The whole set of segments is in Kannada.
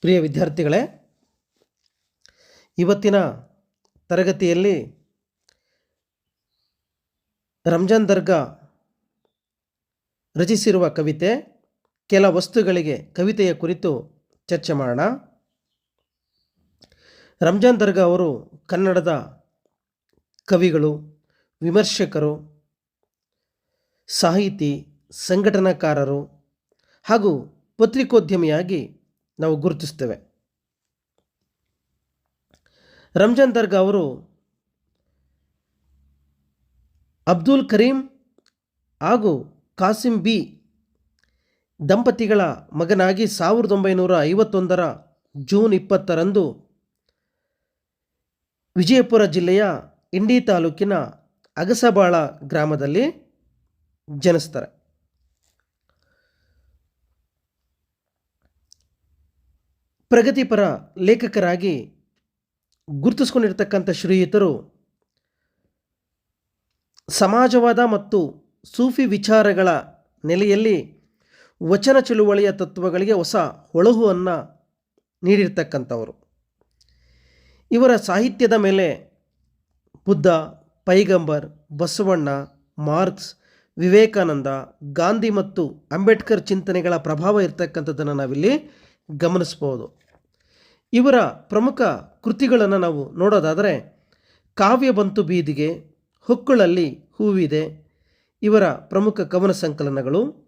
ಪ್ರಿಯ ವಿದ್ಯಾರ್ಥಿಗಳೇ, ಇವತ್ತಿನ ತರಗತಿಯಲ್ಲಿ ರಂಜಾನ್ ದರ್ಗಾ ರಚಿಸಿರುವ ಕವಿತೆ, ಕೆಲ ವಸ್ತುಗಳಿಗೆ ಕವಿತೆಯ ಕುರಿತು ಚರ್ಚೆ ಮಾಡೋಣ. ರಂಜಾನ್ ದರ್ಗಾ ಅವರು ಕನ್ನಡದ ಕವಿಗಳು, ವಿಮರ್ಶಕರು, ಸಾಹಿತಿ, ಸಂಘಟನಾಕಾರರು ಹಾಗೂ ಪತ್ರಿಕೋದ್ಯಮಿಯಾಗಿ ನಾವು ಗುರುತಿಸ್ತೇವೆ. ರಂಜಾನ್ ದರ್ಗಾ ಅವರು ಅಬ್ದುಲ್ ಕರೀಂ ಹಾಗೂ ಕಾಸಿಂ ಬಿ ದಂಪತಿಗಳ ಮಗನಾಗಿ ಸಾವಿರದ ಒಂಬೈನೂರ ಐವತ್ತೊಂದರ ಜೂನ್ ಇಪ್ಪತ್ತರಂದು ವಿಜಯಪುರ ಜಿಲ್ಲೆಯ ಇಂಡಿ ತಾಲೂಕಿನ ಅಗಸಬಾಳ ಗ್ರಾಮದಲ್ಲಿ ಜನಿಸ್ತಾರೆ. ಪ್ರಗತಿಪರ ಲೇಖಕರಾಗಿ ಗುರುತಿಸ್ಕೊಂಡಿರ್ತಕ್ಕಂಥ ಶ್ರೀಯುತರು ಸಮಾಜವಾದ ಮತ್ತು ಸೂಫಿ ವಿಚಾರಗಳ ನೆಲೆಯಲ್ಲಿ ವಚನ ಚಳುವಳಿಯ ತತ್ವಗಳಿಗೆ ಹೊಸ ಹೊಳಹುವನ್ನು ನೀಡಿರ್ತಕ್ಕಂಥವರು. ಇವರ ಸಾಹಿತ್ಯದ ಮೇಲೆ ಬುದ್ಧ, ಪೈಗಂಬರ್, ಬಸವಣ್ಣ, ಮಾರ್ಕ್ಸ್, ವಿವೇಕಾನಂದ, ಗಾಂಧಿ ಮತ್ತು ಅಂಬೇಡ್ಕರ್ ಚಿಂತನೆಗಳ ಪ್ರಭಾವ ಇರತಕ್ಕಂಥದ್ದನ್ನು ನಾವಿಲ್ಲಿ ಗಮನಿಸ್ಬೋದು ಇವರ ಪ್ರಮುಖ ಕೃತಿಗಳನ್ನು ನಾವು ನೋಡೋದಾದರೆ, ಕಾವ್ಯ ಬಂತು ಬೀದಿಗೆ, ಹೊಕ್ಕುಳಲ್ಲಿ ಹೂವಿದೆ, ಇವರ ಪ್ರಮುಖ ಕವನ ಸಂಕಲನಗಳು.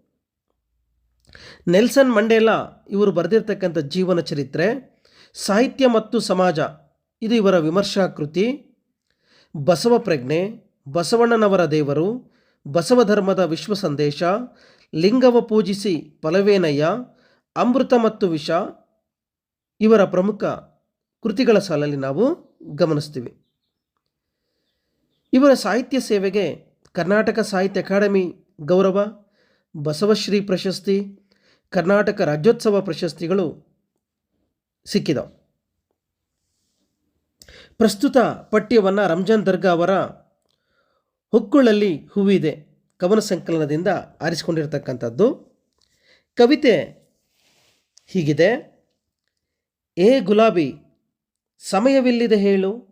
ನೆಲ್ಸನ್ ಮಂಡೇಲಾ ಇವರು ಬರೆದಿರ್ತಕ್ಕಂಥ ಜೀವನ ಚರಿತ್ರೆ, ಸಾಹಿತ್ಯ ಮತ್ತು ಸಮಾಜ, ಇದು ಇವರ ವಿಮರ್ಶಾ ಕೃತಿ. ಬಸವ ಪ್ರಜ್ಞೆ, ಬಸವಣ್ಣನವರ ದೇವರು, ಬಸವ ಧರ್ಮದ ವಿಶ್ವ ಸಂದೇಶ, ಲಿಂಗವ ಪೂಜಿಸಿ ಫಲವೇನಯ್ಯ ಅಮೃತ ಮತ್ತು ವಿಷ ಇವರ ಪ್ರಮುಖ ಕೃತಿಗಳ ಸಾಲಲ್ಲಿ ನಾವು ಗಮನಿಸ್ತೀವಿ. ಇವರ ಸಾಹಿತ್ಯ ಸೇವೆಗೆ ಕರ್ನಾಟಕ ಸಾಹಿತ್ಯ ಅಕಾಡೆಮಿ ಗೌರವ ಬಸವಶ್ರೀ ಪ್ರಶಸ್ತಿ, ಕರ್ನಾಟಕ ರಾಜ್ಯೋತ್ಸವ ಪ್ರಶಸ್ತಿಗಳು ಸಿಕ್ಕಿದವು. ಪ್ರಸ್ತುತ ಪಠ್ಯವನ್ನು ರಂಜಾನ್ ದರ್ಗಾ ಅವರ ಹೊಕ್ಕುಳಲ್ಲಿ ಹೂವಿದೆ ಕವನ ಸಂಕಲನದಿಂದ ಆರಿಸಿಕೊಂಡಿರ್ತಕ್ಕಂಥದ್ದು. ಕವಿತೆ ಹೀಗಿದೆ, ಏ ಗುಲಾಬಿ, ಸಮಯವಿಲ್ಲಿದೆ ಹೇಳು,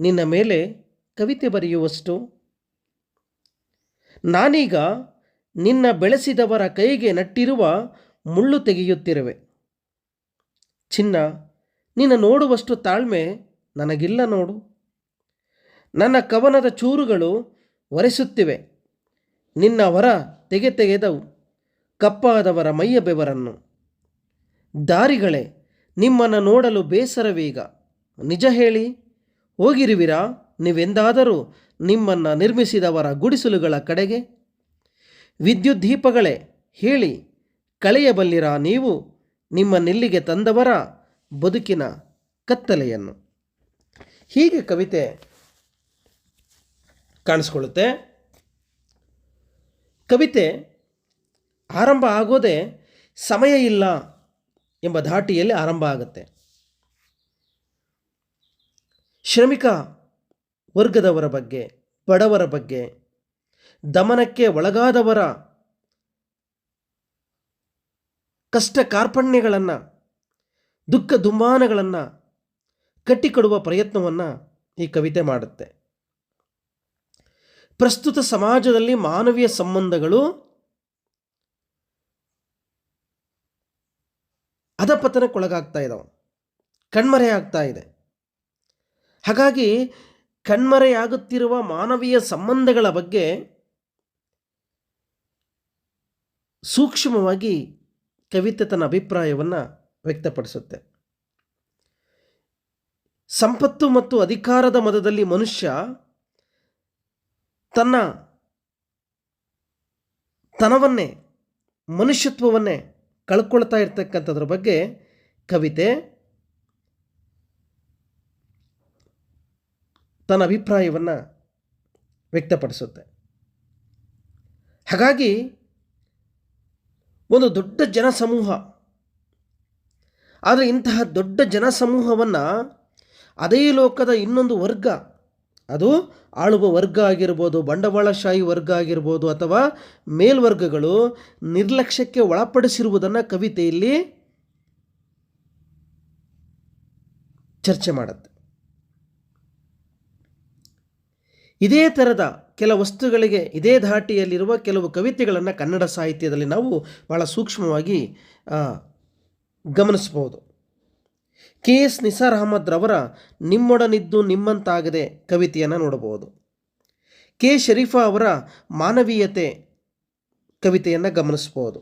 ನಿನ್ನ ಮೇಲೆ ಕವಿತೆ ಬರೆಯುವಷ್ಟು. ನಾನೀಗ ನಿನ್ನ ಬೆಳೆಸಿದವರ ಕೈಗೆ ನಟ್ಟಿರುವ ಮುಳ್ಳು ತೆಗೆಯುತ್ತಿರುವೆ. ಚಿನ್ನ, ನಿನ್ನ ನೋಡುವಷ್ಟು ತಾಳ್ಮೆ ನನಗಿಲ್ಲ ನೋಡು. ನನ್ನ ಕವನದ ಚೂರುಗಳು ಒರೆಸುತ್ತಿವೆ. ನಿನ್ನ ಹೊರ ತೆಗೆ ತೆಗೆದವು ಕಪ್ಪಾದವರ ಮೈಯ ಬೆವರನ್ನು. ದಾರಿಗಳೇ, ನಿಮ್ಮನ್ನು ನೋಡಲು ಬೇಸರವೀಗ. ನಿಜ ಹೇಳಿ, ಹೋಗಿರುವಿರಾ? ನೀವೆಂದಾದರೂ ನಿಮ್ಮನ್ನು ನಿರ್ಮಿಸಿದವರ ಗುಡಿಸಲುಗಳ ಕಡೆಗೆ? ವಿದ್ಯುತ್ ದೀಪಗಳೇ ಹೇಳಿ, ಕಳೆಯಬಲ್ಲಿರಾ ನೀವು? ನಿಮ್ಮ ನಿಲ್ಲಿಗೆ ತಂದವರ ಬದುಕಿನ ಕತ್ತಲೆಯನ್ನು. ಹೀಗೆ ಕವಿತೆ ಕಾಣಿಸ್ಕೊಳ್ಳುತ್ತೆ. ಕವಿತೆ ಆರಂಭ ಆಗೋದೇ ಸಮಯ ಇಲ್ಲ. ಎಂಬ ಧಾಟಿಯಲ್ಲಿ ಆರಂಭ ಆಗುತ್ತೆ. ಶ್ರಮಿಕ ವರ್ಗದವರ ಬಗ್ಗೆ, ಬಡವರ ಬಗ್ಗೆ, ದಮನಕ್ಕೆ ಒಳಗಾದವರ ಕಷ್ಟ ಕಾರ್ಪಣ್ಯಗಳನ್ನು, ದುಃಖ ದುಮ್ಮಾನಗಳನ್ನು ಕಟ್ಟಿಕೊಡುವ ಪ್ರಯತ್ನವನ್ನು ಈ ಕವಿತೆ ಮಾಡುತ್ತೆ. ಪ್ರಸ್ತುತ ಸಮಾಜದಲ್ಲಿ ಮಾನವೀಯ ಸಂಬಂಧಗಳು ಅಧಪತನಕ್ಕೊಳಗಾಗ್ತಾ ಇದ್ದಾವೆ ಕಣ್ಮರೆಯಾಗ್ತಾ ಇದೆ. ಹಾಗಾಗಿ ಕಣ್ಮರೆಯಾಗುತ್ತಿರುವ ಮಾನವೀಯ ಸಂಬಂಧಗಳ ಬಗ್ಗೆ ಸೂಕ್ಷ್ಮವಾಗಿ ಕವಿತೆ ತನ್ನ ಅಭಿಪ್ರಾಯವನ್ನು ವ್ಯಕ್ತಪಡಿಸುತ್ತೆ. ಸಂಪತ್ತು ಮತ್ತು ಅಧಿಕಾರದ ಮದದಲ್ಲಿ ಮನುಷ್ಯ ತನ್ನ ತನವನ್ನೇ, ಮನುಷ್ಯತ್ವವನ್ನೇ ಕಳ್ಕೊಳ್ತಾ ಇರ್ತಕ್ಕಂಥದ್ರ ಬಗ್ಗೆ ಕವಿತೆ ತನ್ನ ಅಭಿಪ್ರಾಯವನ್ನು ವ್ಯಕ್ತಪಡಿಸುತ್ತೆ. ಹಾಗಾಗಿ ಒಂದು ದೊಡ್ಡ ಜನಸಮೂಹ, ಆದರೆ ಇಂತಹ ದೊಡ್ಡ ಜನಸಮೂಹವನ್ನು ಅದೇ ಲೋಕದ ಇನ್ನೊಂದು ವರ್ಗ ಅದು ಆಳುವ ವರ್ಗ ಆಗಿರ್ಬೋದು, ಬಂಡವಾಳಶಾಹಿ ವರ್ಗ ಆಗಿರ್ಬೋದು ಅಥವಾ ಮೇಲ್ವರ್ಗಗಳು ನಿರ್ಲಕ್ಷ್ಯಕ್ಕೆ ಒಳಪಡಿಸಿರುವುದನ್ನು ಕವಿತೆಯಲ್ಲಿ ಚರ್ಚೆ ಮಾಡುತ್ತೆ. ಇದೇ ಥರದ ಕೆಲ ವಸ್ತುಗಳಿಗೆ ಇದೇ ಧಾಟಿಯಲ್ಲಿರುವ ಕೆಲವು ಕವಿತೆಗಳನ್ನು ಕನ್ನಡ ಸಾಹಿತ್ಯದಲ್ಲಿ ನಾವು ಭಾಳ ಸೂಕ್ಷ್ಮವಾಗಿ ಗಮನಿಸ್ಬೋದು ಕೆ ಎಸ್ ನಿಸಾರ್ ಅಹಮದ್ ರವರ ನಿಮ್ಮೊಡನಿದ್ದು ನಿಮ್ಮಂತಾಗದೆ ಕವಿತೆಯನ್ನು ನೋಡಬಹುದು. ಕೆ ಶರೀಫಾ ಅವರ ಮಾನವೀಯತೆ ಕವಿತೆಯನ್ನು ಗಮನಿಸ್ಬೋದು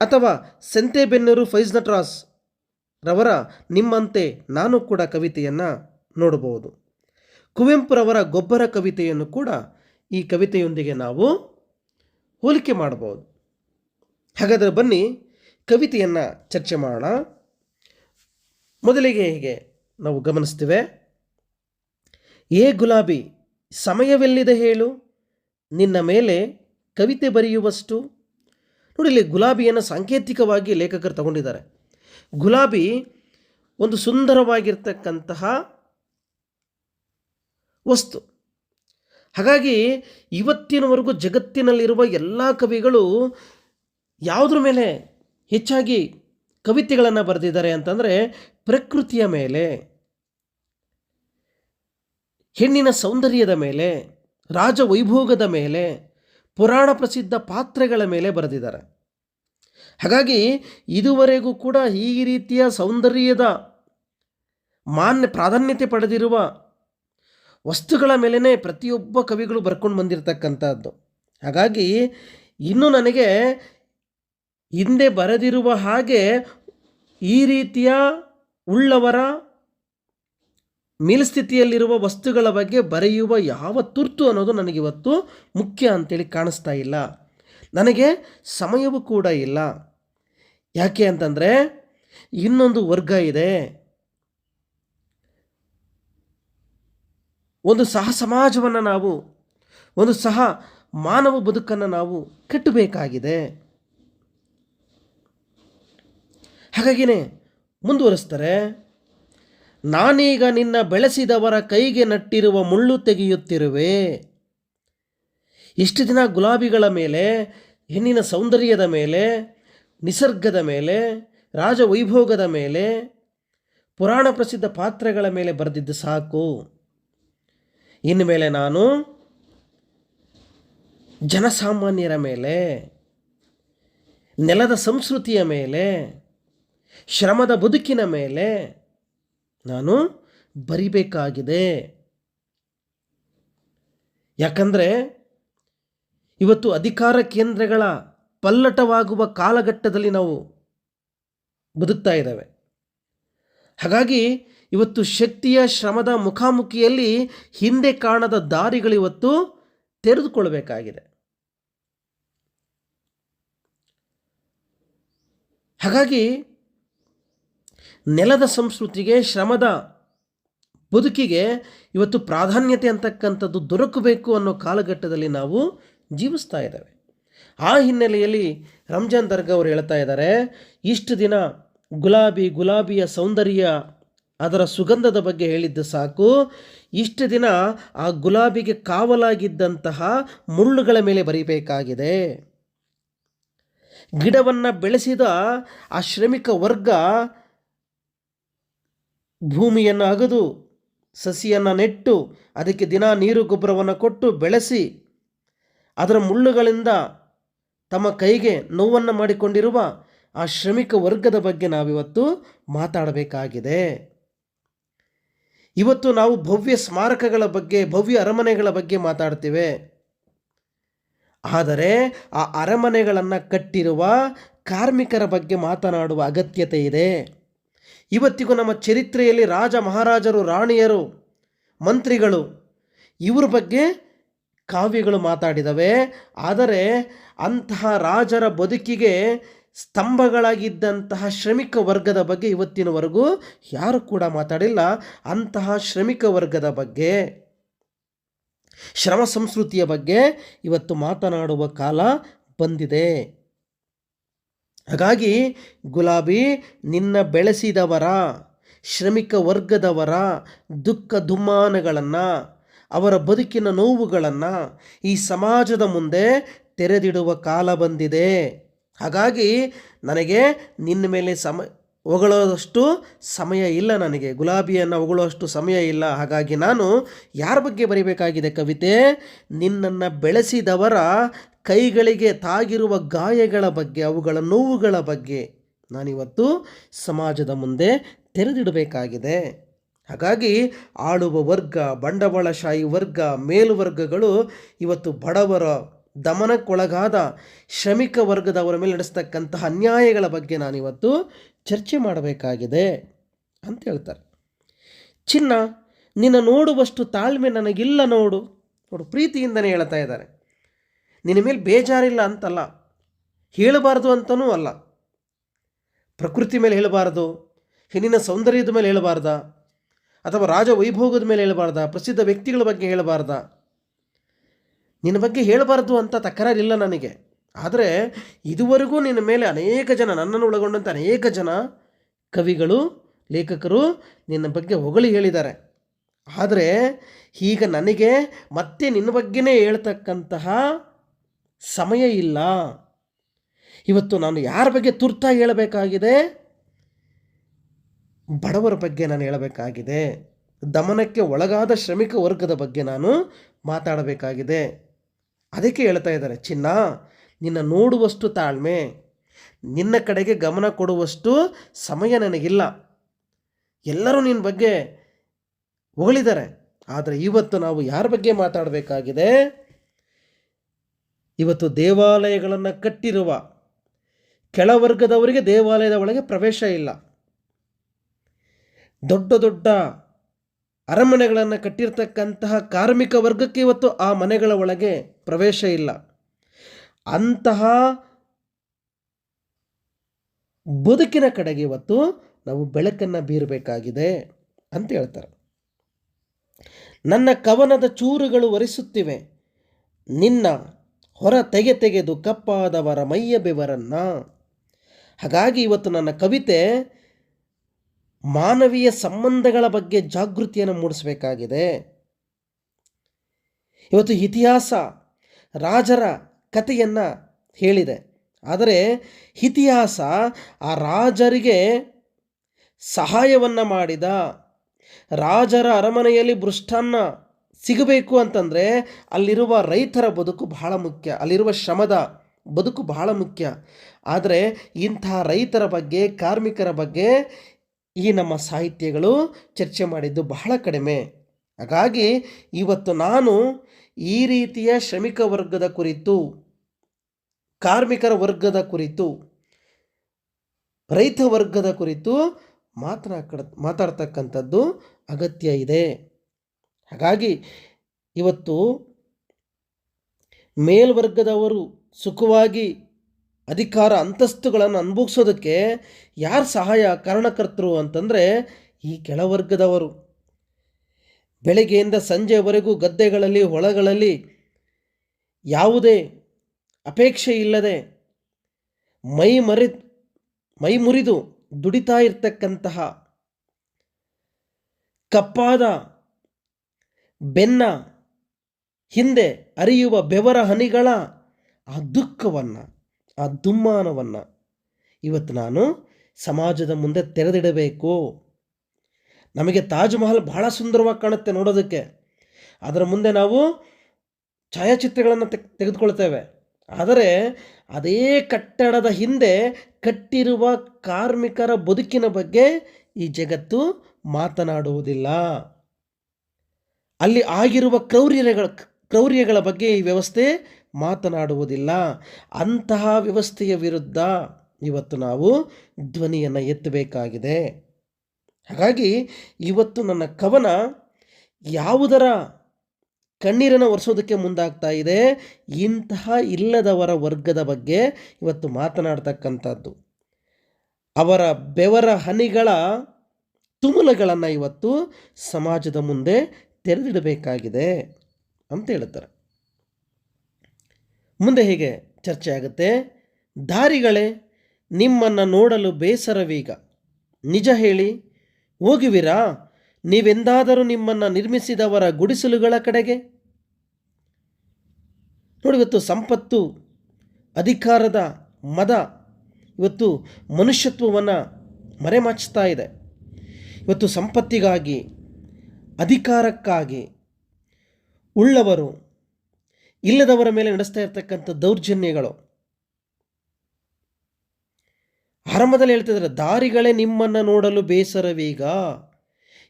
ಅಥವಾ ಸಂತೆಬೆನ್ನೂರು ಫೈಜ್ ನಟ್ರಾಸ್ ರವರ ನಿಮ್ಮಂತೆ ನಾನು ಕೂಡ ಕವಿತೆಯನ್ನು ನೋಡಬಹುದು. ಕುವೆಂಪುರವರ ಗೊಬ್ಬರ ಕವಿತೆಯನ್ನು ಕೂಡ ಈ ಕವಿತೆಯೊಂದಿಗೆ ನಾವು ಹೋಲಿಕೆ ಮಾಡಬಹುದು. ಹಾಗಾದರೆ ಬನ್ನಿ ಕವಿತೆಯನ್ನು ಚರ್ಚೆ ಮಾಡೋಣ. ಮೊದಲಿಗೆ ಹೀಗೆ ನಾವು ಗಮನಿಸ್ತೇವೆ. ಏ ಗುಲಾಬಿ, ಸಮಯವೆಲ್ಲಿದೆ ಹೇಳು? ನಿನ್ನ ಮೇಲೆ ಕವಿತೆ ಬರೆಯುವಷ್ಟು? ನೋಡಿ, ಇಲ್ಲಿ ಗುಲಾಬಿಯನ್ನು ಸಾಂಕೇತಿಕವಾಗಿ ಲೇಖಕರು ತಗೊಂಡಿದ್ದಾರೆ. ಗುಲಾಬಿ ಒಂದು ಸುಂದರವಾಗಿರ್ತಕ್ಕಂತಹ ವಸ್ತು. ಹಾಗಾಗಿ ಇವತ್ತಿನವರೆಗೂ ಜಗತ್ತಿನಲ್ಲಿರುವ ಎಲ್ಲ ಕವಿಗಳು ಯಾವುದ್ರ ಮೇಲೆ ಹೆಚ್ಚಾಗಿ ಕವಿತೆಗಳನ್ನು ಬರೆದಿದ್ದಾರೆ ಅಂತಂದರೆ ಪ್ರಕೃತಿಯ ಮೇಲೆ, ಹೆಣ್ಣಿನ ಸೌಂದರ್ಯದ ಮೇಲೆ, ರಾಜ ವೈಭೋಗದ ಮೇಲೆ, ಪುರಾಣ ಪ್ರಸಿದ್ಧ ಪಾತ್ರೆಗಳ ಮೇಲೆ ಬರೆದಿದ್ದಾರೆ. ಹಾಗಾಗಿ ಇದುವರೆಗೂ ಕೂಡ ಈ ರೀತಿಯ ಸೌಂದರ್ಯದ ಮಾನ್ಯ ಪ್ರಾಧಾನ್ಯತೆ ಪಡೆದಿರುವ ವಸ್ತುಗಳ ಮೇಲೇ ಪ್ರತಿಯೊಬ್ಬ ಕವಿಗಳು ಬರ್ಕೊಂಡು ಬಂದಿರತಕ್ಕಂಥದ್ದು. ಹಾಗಾಗಿ ಇನ್ನು ನನಗೆ ಹಿಂದೆ ಬರೆದಿರುವ ಹಾಗೆ ಈ ರೀತಿಯ ಉಳ್ಳವರ ಮೇಲ್ಸ್ಥಿತಿಯಲ್ಲಿರುವ ವಸ್ತುಗಳ ಬಗ್ಗೆ ಬರೆಯುವ ಯಾವ ತುರ್ತು ಅನ್ನೋದು ನನಗಿವತ್ತು ಮುಖ್ಯ ಅಂತೇಳಿ ಕಾಣಿಸ್ತಾ ಇಲ್ಲ. ನನಗೆ ಸಮಯವೂ ಕೂಡ ಇಲ್ಲ. ಯಾಕೆ ಅಂತಂದರೆ ಇನ್ನೊಂದು ವರ್ಗ ಇದೆ. ಒಂದು ಸಹ ಸಮಾಜವನ್ನು ನಾವು, ಒಂದು ಸಹ ಮಾನವ ಬದುಕನ್ನು ನಾವು ಕಟ್ಟಬೇಕಾಗಿದೆ. ಹಾಗಾಗಿನೇ ಮುಂದುವರಿಸ್ತಾರೆ ನಾನೀಗ ನಿನ್ನ ಬೆಳೆಸಿದವರ ಕೈಗೆ ನಟ್ಟಿರುವ ಮುಳ್ಳು ತೆಗೆಯುತ್ತಿರುವೆ. ಇಷ್ಟು ದಿನ ಗುಲಾಬಿಗಳ ಮೇಲೆ, ಹೆಣ್ಣಿನ ಸೌಂದರ್ಯದ ಮೇಲೆ, ನಿಸರ್ಗದ ಮೇಲೆ, ರಾಜವೈಭೋಗದ ಮೇಲೆ, ಪುರಾಣ ಪ್ರಸಿದ್ಧ ಪಾತ್ರಗಳ ಮೇಲೆ ಬರೆದಿದ್ದು ಸಾಕು. ಇನ್ನು ಮೇಲೆ ನಾನು ಜನಸಾಮಾನ್ಯರ ಮೇಲೆ, ನೆಲದ ಸಂಸ್ಕೃತಿಯ ಮೇಲೆ ಶ್ರಮದ ಬದುಕಿನ ಮೇಲೆ ನಾನು ಬರಿಬೇಕಾಗಿದೆ. ಯಾಕಂದರೆ ಇವತ್ತು ಅಧಿಕಾರ ಕೇಂದ್ರಗಳ ಪಲ್ಲಟವಾಗುವ ಕಾಲಘಟ್ಟದಲ್ಲಿ ನಾವು ಬದುಕ್ತಾ ಇದ್ದೇವೆ. ಹಾಗಾಗಿ ಇವತ್ತು ಶಕ್ತಿಯ ಶ್ರಮದ ಮುಖಾಮುಖಿಯಲ್ಲಿ ಹಿಂದೆ ಕಾಣದ ದಾರಿಗಳು ಇವತ್ತು ತೆರೆದುಕೊಳ್ಬೇಕಾಗಿದೆ ಹಾಗಾಗಿ ನೆಲದ ಸಂಸ್ಕೃತಿಗೆ, ಶ್ರಮದ ಬದುಕಿಗೆ ಇವತ್ತು ಪ್ರಾಧಾನ್ಯತೆ ಅಂತಕ್ಕಂಥದ್ದು ದೊರಕಬೇಕು ಅನ್ನೋ ಕಾಲಘಟ್ಟದಲ್ಲಿ ನಾವು ಜೀವಿಸ್ತಾ ಇದ್ದೇವೆ. ಆ ಹಿನ್ನೆಲೆಯಲ್ಲಿ ರಂಜಾನ್ ದರ್ಗಾ ಅವರು ಹೇಳ್ತಾ ಇದ್ದಾರೆ, ಇಷ್ಟು ದಿನ ಗುಲಾಬಿ ಗುಲಾಬಿಯ ಸೌಂದರ್ಯ ಅದರ ಸುಗಂಧದ ಬಗ್ಗೆ ಹೇಳಿದ್ದು ಸಾಕು. ಇಷ್ಟು ದಿನ ಆ ಗುಲಾಬಿಗೆ ಕಾವಲಾಗಿದ್ದಂತಹ ಮುಳ್ಳುಗಳ ಮೇಲೆ ಬರೀಬೇಕಾಗಿದೆ. ಗಿಡವನ್ನು ಬೆಳೆಸಿದ ಆ ಶ್ರಮಿಕ ವರ್ಗ ಭೂಮಿಯನ್ನು ಅಗದು, ಸಸಿಯನ್ನು ನೆಟ್ಟು, ಅದಕ್ಕೆ ದಿನ ನೀರು ಗೊಬ್ಬರವನ್ನು ಕೊಟ್ಟು ಬೆಳೆಸಿ, ಅದರ ಮುಳ್ಳುಗಳಿಂದ ತಮ್ಮ ಕೈಗೆ ನೋವನ್ನು ಮಾಡಿಕೊಂಡಿರುವ ಆ ಶ್ರಮಿಕ ವರ್ಗದ ಬಗ್ಗೆ ನಾವಿವತ್ತು ಮಾತಾಡಬೇಕಾಗಿದೆ. ಇವತ್ತು ನಾವು ಭವ್ಯ ಸ್ಮಾರಕಗಳ ಬಗ್ಗೆ, ಭವ್ಯ ಅರಮನೆಗಳ ಬಗ್ಗೆ ಮಾತಾಡ್ತೇವೆ. ಆದರೆ ಆ ಅರಮನೆಗಳನ್ನು ಕಟ್ಟಿರುವ ಕಾರ್ಮಿಕರ ಬಗ್ಗೆ ಮಾತನಾಡುವ ಅಗತ್ಯತೆ ಇದೆ. ಇವತ್ತಿಗೂ ನಮ್ಮ ಚರಿತ್ರೆಯಲ್ಲಿ ರಾಜ ಮಹಾರಾಜರು, ರಾಣಿಯರು, ಮಂತ್ರಿಗಳು ಇವ್ರ ಬಗ್ಗೆ ಕಾವ್ಯಗಳು ಮಾತಾಡಿದವೆ. ಆದರೆ ಅಂತಹ ರಾಜರ ಬದುಕಿಗೆ ಸ್ತಂಭಗಳಾಗಿದ್ದಂತಹ ಶ್ರಮಿಕ ವರ್ಗದ ಬಗ್ಗೆ ಇವತ್ತಿನವರೆಗೂ ಯಾರು ಕೂಡ ಮಾತಾಡಿಲ್ಲ. ಅಂತಹ ಶ್ರಮಿಕ ವರ್ಗದ ಬಗ್ಗೆ, ಶ್ರಮ ಸಂಸ್ಕೃತಿಯ ಬಗ್ಗೆ ಇವತ್ತು ಮಾತನಾಡುವ ಕಾಲ ಬಂದಿದೆ. ಹಾಗಾಗಿ ಗುಲಾಬಿ, ನಿನ್ನ ಬೆಳೆಸಿದವರ, ಶ್ರಮಿಕ ವರ್ಗದವರ ದುಃಖ ದುಮ್ಮಾನಗಳನ್ನು ಅವರ ಬದುಕಿನ ನೋವುಗಳನ್ನು ಈ ಸಮಾಜದ ಮುಂದೆ ತೆರೆದಿಡುವ ಕಾಲ ಬಂದಿದೆ. ಹಾಗಾಗಿ ನನಗೆ ನಿನ್ನ ಮೇಲೆ ಸಮ ಹೊಗಳೋದಷ್ಟು ಸಮಯ ಇಲ್ಲ ನನಗೆ. ಗುಲಾಬಿಯನ್ನು ಹೊಗಳೋಷ್ಟು ಸಮಯ ಇಲ್ಲ. ಹಾಗಾಗಿ ನಾನು ಯಾರ ಬಗ್ಗೆ ಬರೀಬೇಕಾಗಿದೆ ಕವಿತೆ? ನಿನ್ನನ್ನು ಬೆಳೆಸಿದವರ ಕೈಗಳಿಗೆ ತಾಗಿರುವ ಗಾಯಗಳ ಬಗ್ಗೆ, ಅವುಗಳ ನೋವುಗಳ ಬಗ್ಗೆ ನಾನಿವತ್ತು ಸಮಾಜದ ಮುಂದೆ ತೆರೆದಿಡಬೇಕಾಗಿದೆ. ಹಾಗಾಗಿ ಆಳುವ ವರ್ಗ, ಬಂಡವಾಳಶಾಹಿ ವರ್ಗ, ಮೇಲ್ವರ್ಗಗಳು ಇವತ್ತು ಬಡವರ ದಮನಕ್ಕೊಳಗಾದ ಶ್ರಮಿಕ ವರ್ಗದವರ ಮೇಲೆ ನಡೆಸ್ತಕ್ಕಂತಹ ಅನ್ಯಾಯಗಳ ಬಗ್ಗೆ ನಾನಿವತ್ತು ಚರ್ಚೆ ಮಾಡಬೇಕಾಗಿದೆ ಅಂತ ಹೇಳ್ತಾರೆ. ಚಿನ್ನ, ನಿನ್ನ ನೋಡುವಷ್ಟು ತಾಳ್ಮೆ ನನಗಿಲ್ಲ ನೋಡು. ನೋಡು, ಪ್ರೀತಿಯಿಂದನೇ ಹೇಳ್ತಾ ಇದ್ದಾರೆ. ನಿನ್ನ ಮೇಲೆ ಬೇಜಾರಿಲ್ಲ ಅಂತಲ್ಲ. ಹೇಳಬಾರ್ದು ಅಂತನೂ ಅಲ್ಲ. ಪ್ರಕೃತಿ ಮೇಲೆ ಹೇಳಬಾರ್ದು, ಹೆಣ್ಣಿನ ಸೌಂದರ್ಯದ ಮೇಲೆ ಹೇಳಬಾರ್ದ, ಅಥವಾ ರಾಜ ವೈಭೋಗದ ಮೇಲೆ ಹೇಳಬಾರ್ದ, ಪ್ರಸಿದ್ಧ ವ್ಯಕ್ತಿಗಳ ಬಗ್ಗೆ ಹೇಳಬಾರ್ದ. ನಿನ್ನ ಬಗ್ಗೆ ಹೇಳಬಾರ್ದು ಅಂತ ತಕರಾರಿಲ್ಲ ನನಗೆ. ಆದರೆ ಇದುವರೆಗೂ ನಿನ್ನ ಮೇಲೆ ಅನೇಕ ಜನ, ನನ್ನನ್ನು ಒಳಗೊಂಡಂಥ ಅನೇಕ ಜನ ಕವಿಗಳು, ಲೇಖಕರು ನಿನ್ನ ಬಗ್ಗೆ ಹೊಗಳಿ ಹೇಳಿದ್ದಾರೆ. ಆದರೆ ಈಗ ನನಗೆ ಮತ್ತೆ ನಿನ್ನ ಬಗ್ಗೆನೇ ಹೇಳ್ತಕ್ಕಂತಹ ಸಮಯ ಇಲ್ಲ. ಇವತ್ತು ನಾನು ಯಾರ ಬಗ್ಗೆ ತುರ್ತಾಗಿ ಹೇಳಬೇಕಾಗಿದೆ? ಬಡವರ ಬಗ್ಗೆ ನಾನು ಹೇಳಬೇಕಾಗಿದೆ. ದಮನಕ್ಕೆ ಒಳಗಾದ ಶ್ರಮಿಕ ವರ್ಗದ ಬಗ್ಗೆ ನಾನು ಮಾತಾಡಬೇಕಾಗಿದೆ. ಅದಕ್ಕೆ ಹೇಳ್ತಾ ಇದ್ದಾರೆ, ಚಿನ್ನ, ನಿನ್ನ ನೋಡುವಷ್ಟು ತಾಳ್ಮೆ, ನಿನ್ನ ಕಡೆಗೆ ಗಮನ ಕೊಡುವಷ್ಟು ಸಮಯ ನನಗಿಲ್ಲ. ಎಲ್ಲರೂ ನಿನ್ನ ಬಗ್ಗೆ ಹೊಗಳಿದ್ದಾರೆ. ಆದರೆ ಇವತ್ತು ನಾವು ಯಾರ ಬಗ್ಗೆ ಮಾತಾಡಬೇಕಾಗಿದೆ? ಇವತ್ತು ದೇವಾಲಯಗಳನ್ನು ಕಟ್ಟಿರುವ ಕೆಳವರ್ಗದವರಿಗೆ ದೇವಾಲಯದ ಒಳಗೆ ಪ್ರವೇಶ ಇಲ್ಲ. ದೊಡ್ಡ ದೊಡ್ಡ ಅರಮನೆಗಳನ್ನು ಕಟ್ಟಿರ್ತಕ್ಕಂತಹ ಕಾರ್ಮಿಕ ವರ್ಗಕ್ಕೆ ಇವತ್ತು ಆ ಮನೆಗಳ ಒಳಗೆ ಪ್ರವೇಶ ಇಲ್ಲ. ಅಂತಹ ಬದುಕಿನ ಕಡೆಗೆ ಇವತ್ತು ನಾವು ಬೆಳಕನ್ನು ಬೀರಬೇಕಾಗಿದೆ ಅಂತ ಹೇಳ್ತಾರೆ. ನನ್ನ ಕವನದ ಚೂರುಗಳು ಒರೆಸುತ್ತಿವೆ. ನಿನ್ನ ಹೊರ ತೆಗೆ ತೆಗೆದು ಕಪ್ಪಾದವರ ಮೈಯ ಬೆವರನ್ನ. ಹಾಗಾಗಿ ಇವತ್ತು ನನ್ನ ಕವಿತೆ ಮಾನವೀಯ ಸಂಬಂಧಗಳ ಬಗ್ಗೆ ಜಾಗೃತಿಯನ್ನು ಮೂಡಿಸಬೇಕಾಗಿದೆ. ಇವತ್ತು ಇತಿಹಾಸ ರಾಜರ ಕಥೆಯನ್ನು ಹೇಳಿದೆ. ಆದರೆ ಇತಿಹಾಸ ಆ ರಾಜರಿಗೆ ಸಹಾಯವನ್ನು ಮಾಡಿದ, ರಾಜರ ಅರಮನೆಯಲ್ಲಿ ಭೃಷ್ಟನ್ನ ಸಿಗಬೇಕು ಅಂತಂದರೆ ಅಲ್ಲಿರುವ ರೈತರ ಬದುಕು ಬಹಳ ಮುಖ್ಯ, ಅಲ್ಲಿರುವ ಶ್ರಮದ ಬದುಕು ಬಹಳ ಮುಖ್ಯ. ಆದರೆ ಇಂತಹ ರೈತರ ಬಗ್ಗೆ, ಕಾರ್ಮಿಕರ ಬಗ್ಗೆ ಈ ನಮ್ಮ ಸಾಹಿತ್ಯಗಳು ಚರ್ಚೆ ಮಾಡಿದ್ದು ಬಹಳ ಕಡಿಮೆ. ಹಾಗಾಗಿ ಇವತ್ತು ನಾನು ಈ ರೀತಿಯ ಶ್ರಮಿಕ ವರ್ಗದ ಕುರಿತು, ಕಾರ್ಮಿಕರ ವರ್ಗದ ಕುರಿತು, ರೈತ ವರ್ಗದ ಕುರಿತು ಮಾತನಾಡ ಮಾತಾಡ್ತಕ್ಕಂಥದ್ದು ಅಗತ್ಯ ಇದೆ. ಹಾಗಾಗಿ ಇವತ್ತು ಮೇಲ್ವರ್ಗದವರು ಸುಖವಾಗಿ ಅಧಿಕಾರ ಅಂತಸ್ತುಗಳನ್ನು ಅನುಭವಿಸೋದಕ್ಕೆ ಯಾರು ಸಹಾಯ ಕಾರಣಕರ್ತರು ಅಂತಂದರೆ ಈ ಕೆಳವರ್ಗದವರು. ಬೆಳಗ್ಗೆಯಿಂದ ಸಂಜೆವರೆಗೂ ಗದ್ದೆಗಳಲ್ಲಿ ಹೊಳಗಳಲ್ಲಿ ಯಾವುದೇ ಅಪೇಕ್ಷೆ ಇಲ್ಲದೆ ಮೈ ಮರಿ, ಮೈ ಮುರಿದು ದುಡಿತಾ ಇರ್ತಕ್ಕಂತಹ ಕಪ್ಪಾದ ಬೆನ್ನ ಹಿಂದೆ ಅರಿಯುವ ಬೆವರ ಹನಿಗಳ, ಆ ದುಃಖವನ್ನು, ಆ ದುಮ್ಮಾನವನ್ನು ಇವತ್ತು ನಾನು ಸಮಾಜದ ಮುಂದೆ ತೆರೆದಿಡಬೇಕು. ನಮಗೆ ತಾಜ್ ಮಹಲ್ ಬಹಳ ಸುಂದರವಾಗಿ ಕಾಣುತ್ತೆ ನೋಡೋದಕ್ಕೆ. ಅದರ ಮುಂದೆ ನಾವು ಛಾಯಾಚಿತ್ರಗಳನ್ನು ತೆಗ್, ತೆಗೆದುಕೊಳ್ತೇವೆ. ಆದರೆ ಅದೇ ಕಟ್ಟಡದ ಹಿಂದೆ ಕಟ್ಟಿರುವ ಕಾರ್ಮಿಕರ ಬದುಕಿನ ಬಗ್ಗೆ ಈ ಜಗತ್ತು ಮಾತನಾಡುವುದಿಲ್ಲ. ಅಲ್ಲಿ ಆಗಿರುವ ಕ್ರೌರ್ಯಗಳ ಕ್ರೌರ್ಯಗಳ ಬಗ್ಗೆ ಈ ವ್ಯವಸ್ಥೆ ಮಾತನಾಡುವುದಿಲ್ಲ. ಅಂತಹ ವ್ಯವಸ್ಥೆಯ ವಿರುದ್ಧ ಇವತ್ತು ನಾವು ಧ್ವನಿಯನ್ನು ಎತ್ತಬೇಕಾಗಿದೆ. ಹಾಗಾಗಿ ಇವತ್ತು ನನ್ನ ಕವನ ಯಾವುದರ ಕಣ್ಣೀರನ್ನು ಒರೆಸೋದಕ್ಕೆ ಮುಂದಾಗ್ತಾ ಇದೆ, ಇಂತಹ ಇಲ್ಲದವರ ವರ್ಗದ ಬಗ್ಗೆ ಇವತ್ತು ಮಾತನಾಡ್ತಕ್ಕಂಥದ್ದು. ಅವರ ಬೆವರ ಹನಿಗಳ ತುಮುಲಗಳನ್ನು ಇವತ್ತು ಸಮಾಜದ ಮುಂದೆ ತೆರೆದಿಡಬೇಕಾಗಿದೆ ಅಂತ ಹೇಳುತ್ತಾರೆ. ಮುಂದೆ ಹೀಗೆ ಚರ್ಚೆ ಆಗುತ್ತೆ? ದಾರಿಗಳೇ, ನಿಮ್ಮನ್ನು ನೋಡಲು ಬೇಸರವೀಗ. ನಿಜ ಹೇಳಿ, ಹೋಗುವಿರಾ? ನೀವೆಂದಾದರೂ ನಿಮ್ಮನ್ನು ನಿರ್ಮಿಸಿದವರ ಗುಡಿಸಲುಗಳ ಕಡೆಗೆ? ನೋಡಿ, ಇವತ್ತು ಸಂಪತ್ತು, ಅಧಿಕಾರದ ಮದ, ಇವತ್ತು ಮನುಷ್ಯತ್ವವನ್ನು ಮರೆಮಾಚ್ತಾ ಇದೆ. ಇವತ್ತು ಸಂಪತ್ತಿಗಾಗಿ ಅಧಿಕಾರಕ್ಕಾಗಿ ಉಳ್ಳವರು ಇಲ್ಲದವರ ಮೇಲೆ ನಡೆಸ್ತಾ ಇರ್ತಕ್ಕಂಥ ದೌರ್ಜನ್ಯಗಳು. ಆರಂಭದಲ್ಲಿ ಹೇಳ್ತಿದ್ದಾರೆ, ದಾರಿಗಳೇ ನಿಮ್ಮನ್ನು ನೋಡಲು ಬೇಸರವೀಗ.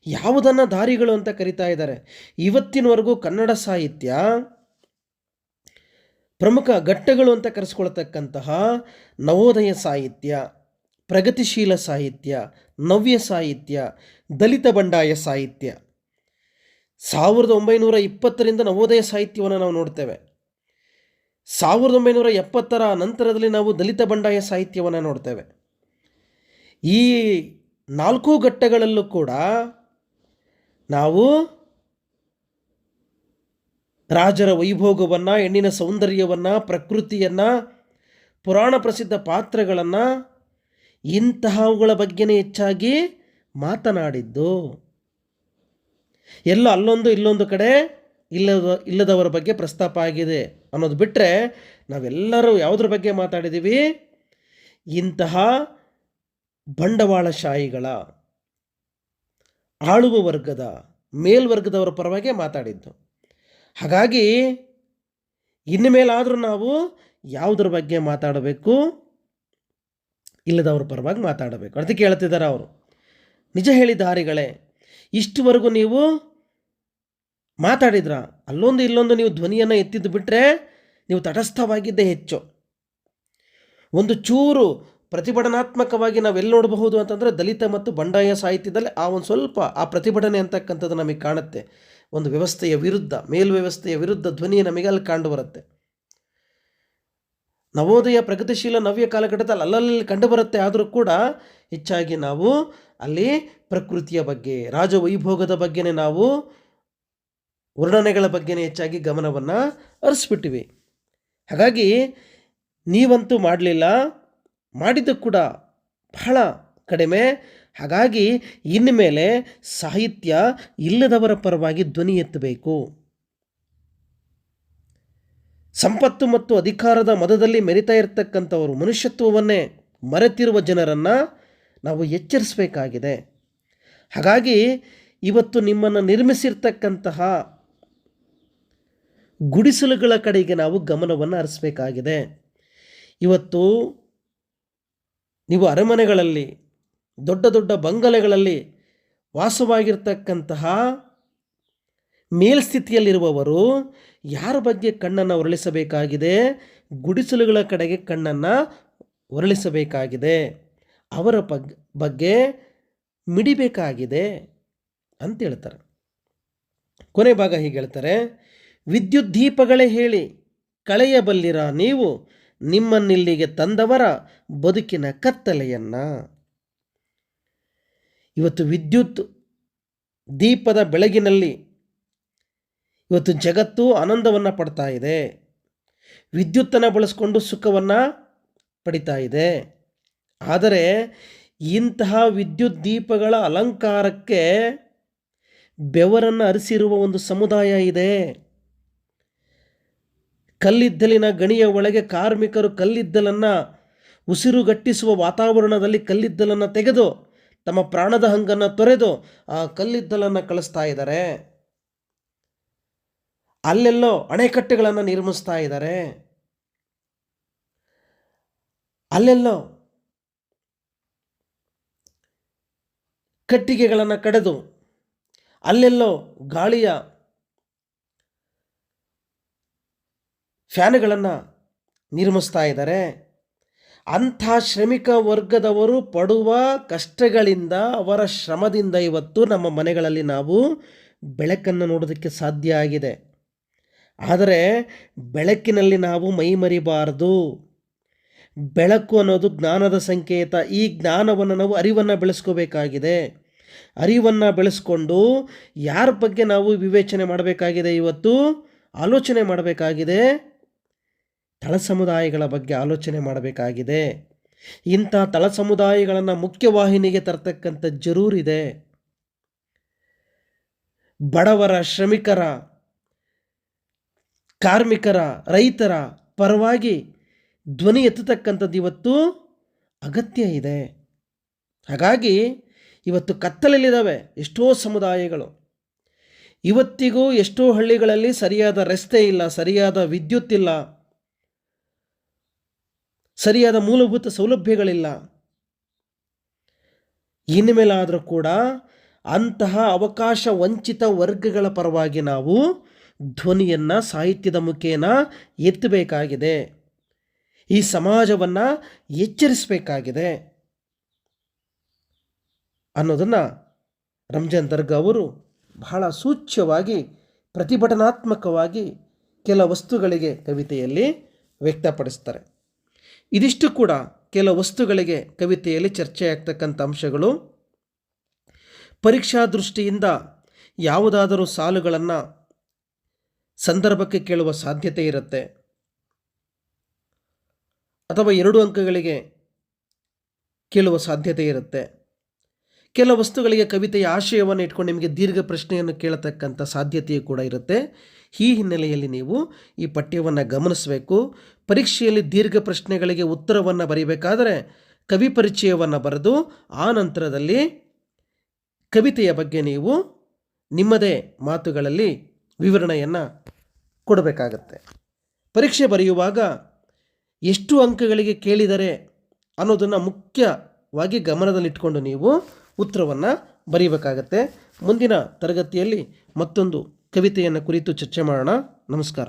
ಯಾವುದನ್ನು ದಾರಿಗಳು ಅಂತ ಕರಿತಾ ಇದ್ದಾರೆ. ಇವತ್ತಿನವರೆಗೂ ಕನ್ನಡ ಸಾಹಿತ್ಯ ಪ್ರಮುಖ ಘಟ್ಟಗಳು ಅಂತ ಕರೆಸ್ಕೊಳ್ತಕ್ಕಂತಹ ನವೋದಯ ಸಾಹಿತ್ಯ, ಪ್ರಗತಿಶೀಲ ಸಾಹಿತ್ಯ, ನವ್ಯ ಸಾಹಿತ್ಯ, ದಲಿತ ಬಂಡಾಯ ಸಾಹಿತ್ಯ ಸಾವಿರದ ಒಂಬೈನೂರ ಇಪ್ಪತ್ತರಿಂದ ನವೋದಯ ಸಾಹಿತ್ಯವನ್ನು ನಾವು ನೋಡ್ತೇವೆ. ಸಾವಿರದ ಒಂಬೈನೂರ ಎಪ್ಪತ್ತರ ನಂತರದಲ್ಲಿ ನಾವು ದಲಿತ ಬಂಡಾಯ ಸಾಹಿತ್ಯವನ್ನು ನೋಡ್ತೇವೆ. ಈ ನಾಲ್ಕು ಘಟ್ಟಗಳಲ್ಲೂ ಕೂಡ ನಾವು ರಾಜರ ವೈಭೋಗವನ್ನು, ಹೆಣ್ಣಿನ ಸೌಂದರ್ಯವನ್ನು, ಪ್ರಕೃತಿಯನ್ನು, ಪುರಾಣ ಪ್ರಸಿದ್ಧ ಪಾತ್ರಗಳನ್ನು ಇಂತಹವುಗಳ ಬಗ್ಗೆನೇ ಹೆಚ್ಚಾಗಿ ಮಾತನಾಡಿದ್ದು. ಎಲ್ಲ ಅಲ್ಲೊಂದು, ಇಲ್ಲೊಂದು ಕಡೆ ಇಲ್ಲದ, ಇಲ್ಲದವರ ಬಗ್ಗೆ ಪ್ರಸ್ತಾಪ ಆಗಿದೆ ಅನ್ನೋದು ಬಿಟ್ಟರೆ ನಾವೆಲ್ಲರೂ ಯಾವುದ್ರ ಬಗ್ಗೆ ಮಾತಾಡಿದ್ದೀವಿ ಇಂತಹ ಬಂಡವಾಳಶಾಹಿಗಳ ಆಳುವ ವರ್ಗದ ಮೇಲ್ವರ್ಗದವರ ಪರವಾಗಿ ಮಾತಾಡಿದ್ದು. ಹಾಗಾಗಿ ಇನ್ನು ಮೇಲಾದರೂ ನಾವು ಯಾವುದ್ರ ಬಗ್ಗೆ ಮಾತಾಡಬೇಕು? ಇಲ್ಲದವ್ರ ಪರವಾಗಿ ಮಾತಾಡಬೇಕು. ಅದಕ್ಕೆ ಹೇಳ್ತಿದ್ದಾರೆ ಅವರು. ನಿಜ ಹೇಳಿದ ಹಾರಿಗಳೇ ಇಷ್ಟುವರೆಗೂ ನೀವು ಮಾತಾಡಿದ್ರ, ಅಲ್ಲೊಂದು ಇಲ್ಲೊಂದು ನೀವು ಧ್ವನಿಯನ್ನು ಎತ್ತಿದ್ದು ಬಿಟ್ಟರೆ ನೀವು ತಟಸ್ಥವಾಗಿದ್ದೇ ಹೆಚ್ಚು. ಒಂದು ಚೂರು ಪ್ರತಿಭಟನಾತ್ಮಕವಾಗಿ ನಾವೆಲ್ಲಿ ನೋಡಬಹುದು ಅಂತಂದರೆ ದಲಿತ ಮತ್ತು ಬಂಡಾಯ ಸಾಹಿತ್ಯದಲ್ಲಿ ಆ ಒಂದು ಸ್ವಲ್ಪ ಆ ಪ್ರತಿಭಟನೆ ಅಂತಕ್ಕಂಥದ್ದು ನಮಗೆ ಕಾಣುತ್ತೆ. ಒಂದು ವ್ಯವಸ್ಥೆಯ ವಿರುದ್ಧ, ಮೇಲ್ವ್ಯವಸ್ಥೆಯ ವಿರುದ್ಧ ಧ್ವನಿ ನಮಗೆ ಅಲ್ಲಿ ಕಂಡು ಬರುತ್ತೆ. ನವೋದಯ ಪ್ರಗತಿಶೀಲ ನವ್ಯ ಕಾಲಘಟ್ಟದಲ್ಲಿ ಅಲ್ಲಲ್ಲಿ ಕಂಡುಬರುತ್ತೆ. ಆದರೂ ಕೂಡ ಹೆಚ್ಚಾಗಿ ನಾವು ಅಲ್ಲಿ ಪ್ರಕೃತಿಯ ಬಗ್ಗೆ, ರಾಜವೈಭೋಗದ ಬಗ್ಗೆನೇ ನಾವು ವರ್ಣನೆಗಳ ಬಗ್ಗೆನೇ ಹೆಚ್ಚಾಗಿ ಗಮನವನ್ನು ಅರಿಸ್ಬಿಟ್ಟಿವಿ ಹಾಗಾಗಿ ನೀವಂತೂ ಮಾಡಲಿಲ್ಲ, ಮಾಡಿದ್ದು ಕೂಡ ಬಹಳ ಕಡಿಮೆ. ಹಾಗಾಗಿ ಇನ್ಮೇಲೆ ಸಾಹಿತ್ಯ ಇಲ್ಲದವರ ಪರವಾಗಿ ಧ್ವನಿ ಎತ್ತಬೇಕು. ಸಂಪತ್ತು ಮತ್ತು ಅಧಿಕಾರದ ಮದದಲ್ಲಿ ಮೆರಿತಾ ಇರತಕ್ಕಂಥವರು ಮನುಷ್ಯತ್ವವನ್ನೇ ಮರೆತಿರುವ ಜನರನ್ನು ನಾವು ಎಚ್ಚರಿಸಬೇಕಾಗಿದೆ. ಹಾಗಾಗಿ ಇವತ್ತು ನಿಮ್ಮನ್ನು ನಿರ್ಮಿಸಿರ್ತಕ್ಕಂತಹ ಗುಡಿಸಲುಗಳ ಕಡೆಗೆ ನಾವು ಗಮನವನ್ನು ಹರಿಸಬೇಕಾಗಿದೆ. ಇವತ್ತು ನೀವು ಅರಮನೆಗಳಲ್ಲಿ, ದೊಡ್ಡ ದೊಡ್ಡ ಬಂಗಲೆಗಳಲ್ಲಿ ವಾಸವಾಗಿರ್ತಕ್ಕಂತಹ ಮೇಲ್ಸ್ಥಿತಿಯಲ್ಲಿರುವವರು ಯಾರ ಬಗ್ಗೆ ಕಣ್ಣನ್ನು ಹೊರಳಿಸಬೇಕಾಗಿದೆ ಗುಡಿಸಲುಗಳ ಕಡೆಗೆ ಕಣ್ಣನ್ನು ಹೊರಳಿಸಬೇಕಾಗಿದೆ ಅವರ ಬಗ್ ಬಗ್ಗೆ ಮಿಡಿಬೇಕಾಗಿದೆ ಅಂತ ಹೇಳ್ತಾರೆ. ಕೊನೆ ಭಾಗ ಹೀಗೆ ಹೇಳ್ತಾರೆ, ವಿದ್ಯುತ್ ದೀಪಗಳೇ ಹೇಳಿ, ಕಳೆಯಬಲ್ಲಿರ ನೀವು? ನಿಮ್ಮನ್ನಿಲ್ಲಿಗೆ ತಂದವರ ಬದುಕಿನ ಕತ್ತಲೆಯನ್ನು. ಇವತ್ತು ವಿದ್ಯುತ್ ದೀಪದ ಬೆಳಗಿನಲ್ಲಿ ಇವತ್ತು ಜಗತ್ತು ಆನಂದವನ್ನು ಪಡ್ತಾ ಇದೆ. ವಿದ್ಯುತ್ತನ್ನು ಬಳಸ್ಕೊಂಡು ಸುಖವನ್ನು ಪಡಿತಾ ಇದೆ. ಆದರೆ ಇಂತಹ ವಿದ್ಯುತ್ ದೀಪಗಳ ಅಲಂಕಾರಕ್ಕೆ ಬೆವರನ್ನು ಅರಿಸಿರುವ ಒಂದು ಸಮುದಾಯ ಇದೆ. ಕಲ್ಲಿದ್ದಲಿನ ಗಣಿಯ ಒಳಗೆ ಕಾರ್ಮಿಕರು ಕಲ್ಲಿದ್ದಲನ್ನು ಉಸಿರುಗಟ್ಟಿಸುವ ವಾತಾವರಣದಲ್ಲಿ ಕಲ್ಲಿದ್ದಲನ್ನು ತೆಗೆದು ತಮ್ಮ ಪ್ರಾಣದ ಹಂಗನ್ನು ತೊರೆದು ಆ ಕಲ್ಲಿದ್ದಲನ್ನು ಕಳಿಸ್ತಾ ಇದ್ದಾರೆ. ಅಲ್ಲೆಲ್ಲೋ ಅಣೆಕಟ್ಟೆಗಳನ್ನು ನಿರ್ಮಿಸ್ತಾ ಇದ್ದಾರೆ. ಅಲ್ಲೆಲ್ಲೋ ಕಟ್ಟಿಗೆಗಳನ್ನು ಕಡೆದು ಅಲ್ಲೆಲ್ಲೋ ಗಾಳಿಯ ಫ್ಯಾನ್ಗಳನ್ನು ನಿರ್ಮಿಸ್ತಾ ಇದ್ದಾರೆ. ಅಂಥ ಶ್ರಮಿಕ ವರ್ಗದವರು ಪಡುವ ಕಷ್ಟಗಳಿಂದ ಅವರ ಶ್ರಮದಿಂದ ಇವತ್ತು ನಮ್ಮ ಮನೆಗಳಲ್ಲಿ ನಾವು ಬೆಳಕನ್ನು ನೋಡೋದಕ್ಕೆ ಸಾಧ್ಯ ಆಗಿದೆ. ಆದರೆ ಬೆಳಕಿನಲ್ಲಿ ನಾವು ಮೈಮರಿಬಾರದು ಬೆಳಕು ಅನ್ನೋದು ಜ್ಞಾನದ ಸಂಕೇತ. ಈ ಜ್ಞಾನವನ್ನು ನಾವು ಅರಿವನ್ನು ಬೆಳೆಸ್ಕೋಬೇಕಾಗಿದೆ. ಅರಿವನ್ನು ಬೆಳೆಸ್ಕೊಂಡು ಯಾರ ಬಗ್ಗೆ ನಾವು ವಿವೇಚನೆ ಮಾಡಬೇಕಾಗಿದೆ ಇವತ್ತು? ಆಲೋಚನೆ ಮಾಡಬೇಕಾಗಿದೆ. ತಳ ಸಮುದಾಯಗಳ ಬಗ್ಗೆ ಆಲೋಚನೆ ಮಾಡಬೇಕಾಗಿದೆ. ಇಂಥ ತಳ ಸಮುದಾಯಗಳನ್ನು ಮುಖ್ಯವಾಹಿನಿಗೆ ತರ್ತಕ್ಕಂಥ ಜರೂರಿದೆ. ಬಡವರ, ಶ್ರಮಿಕರ ಕಾರ್ಮಿಕರ, ರೈತರ ಪರವಾಗಿ ಧ್ವನಿ ಎತ್ತತಕ್ಕಂಥದ್ದು ಇವತ್ತು ಅಗತ್ಯ ಇದೆ. ಹಾಗಾಗಿ ಇವತ್ತು ಕತ್ತಲಲ್ಲಿದ್ದಾವೆ ಎಷ್ಟೋ ಸಮುದಾಯಗಳು. ಇವತ್ತಿಗೂ ಎಷ್ಟೋ ಹಳ್ಳಿಗಳಲ್ಲಿ ಸರಿಯಾದ ರಸ್ತೆ ಇಲ್ಲ, ಸರಿಯಾದ ವಿದ್ಯುತ್ ಇಲ್ಲ, ಸರಿಯಾದ ಮೂಲಭೂತ ಸೌಲಭ್ಯಗಳಿಲ್ಲ. ಇನ್ಮೇಲಾದರೂ ಕೂಡ ಅಂತಹ ಅವಕಾಶ ವಂಚಿತ ವರ್ಗಗಳ ಪರವಾಗಿ ನಾವು ಧ್ವನಿಯನ್ನು, ಸಾಹಿತ್ಯದ ಮುಖೇನ ಎತ್ತಬೇಕಾಗಿದೆ. ಈ ಸಮಾಜವನ್ನು ಎಚ್ಚರಿಸಬೇಕಾಗಿದೆ ಅನ್ನೋದನ್ನು ರಂಜಾನ್ ದರ್ಗಾ ಅವರು ಬಹಳ ಸೂಚ್ಯವಾಗಿ, ಪ್ರತಿಭಟನಾತ್ಮಕವಾಗಿ ಕೆಲ ವಸ್ತುಗಳಿಗೆ ಕವಿತೆಯಲ್ಲಿ ವ್ಯಕ್ತಪಡಿಸ್ತಾರೆ. ಇದಿಷ್ಟು ಕೂಡ ಕೆಲ ವಸ್ತುಗಳಿಗೆ ಕವಿತೆಯಲ್ಲಿ ಚರ್ಚೆಯಾಗ್ತಕ್ಕಂಥ ಅಂಶಗಳು. ಪರೀಕ್ಷಾ ದೃಷ್ಟಿಯಿಂದ ಯಾವುದಾದರೂ ಸಾಲುಗಳನ್ನು ಸಂದರ್ಭಕ್ಕೆ ಕೇಳುವ ಸಾಧ್ಯತೆ ಇರುತ್ತೆ. ಅಥವಾ ಎರಡು ಅಂಕಗಳಿಗೆ ಕೇಳುವ ಸಾಧ್ಯತೆ ಇರುತ್ತೆ. ಕೆಲ ವಸ್ತುಗಳಿಗೆ ಕವಿತೆಯ ಆಶಯವನ್ನು ಇಟ್ಕೊಂಡು ನಿಮಗೆ ದೀರ್ಘ ಪ್ರಶ್ನೆಯನ್ನು ಕೇಳತಕ್ಕಂಥ ಸಾಧ್ಯತೆಯು ಕೂಡ ಇರುತ್ತೆ. ಈ ಹಿನ್ನೆಲೆಯಲ್ಲಿ ನೀವು ಈ ಪಠ್ಯವನ್ನು ಗಮನಿಸಬೇಕು. ಪರೀಕ್ಷೆಯಲ್ಲಿ ದೀರ್ಘ ಪ್ರಶ್ನೆಗಳಿಗೆ ಉತ್ತರವನ್ನು ಬರೀಬೇಕಾದರೆ ಕವಿ ಪರಿಚಯವನ್ನು ಬರೆದು, ಆ ನಂತರದಲ್ಲಿ ಕವಿತೆಯ ಬಗ್ಗೆ ನೀವು ನಿಮ್ಮದೇ ಮಾತುಗಳಲ್ಲಿ ವಿವರಣೆಯನ್ನು ಕೊಡಬೇಕಾಗತ್ತೆ. ಪರೀಕ್ಷೆ ಬರೆಯುವಾಗ ಎಷ್ಟು ಅಂಕಗಳಿಗೆ ಕೇಳಿದರೆ ಅನ್ನೋದನ್ನು ಮುಖ್ಯವಾಗಿ ಗಮನದಲ್ಲಿಟ್ಕೊಂಡು ನೀವು ಉತ್ತರವನ್ನು ಬರೀಬೇಕಾಗತ್ತೆ. ಮುಂದಿನ ತರಗತಿಯಲ್ಲಿ ಮತ್ತೊಂದು ಕವಿತೆಯನ್ನು ಕುರಿತು ಚರ್ಚೆ ಮಾಡೋಣ. ನಮಸ್ಕಾರ.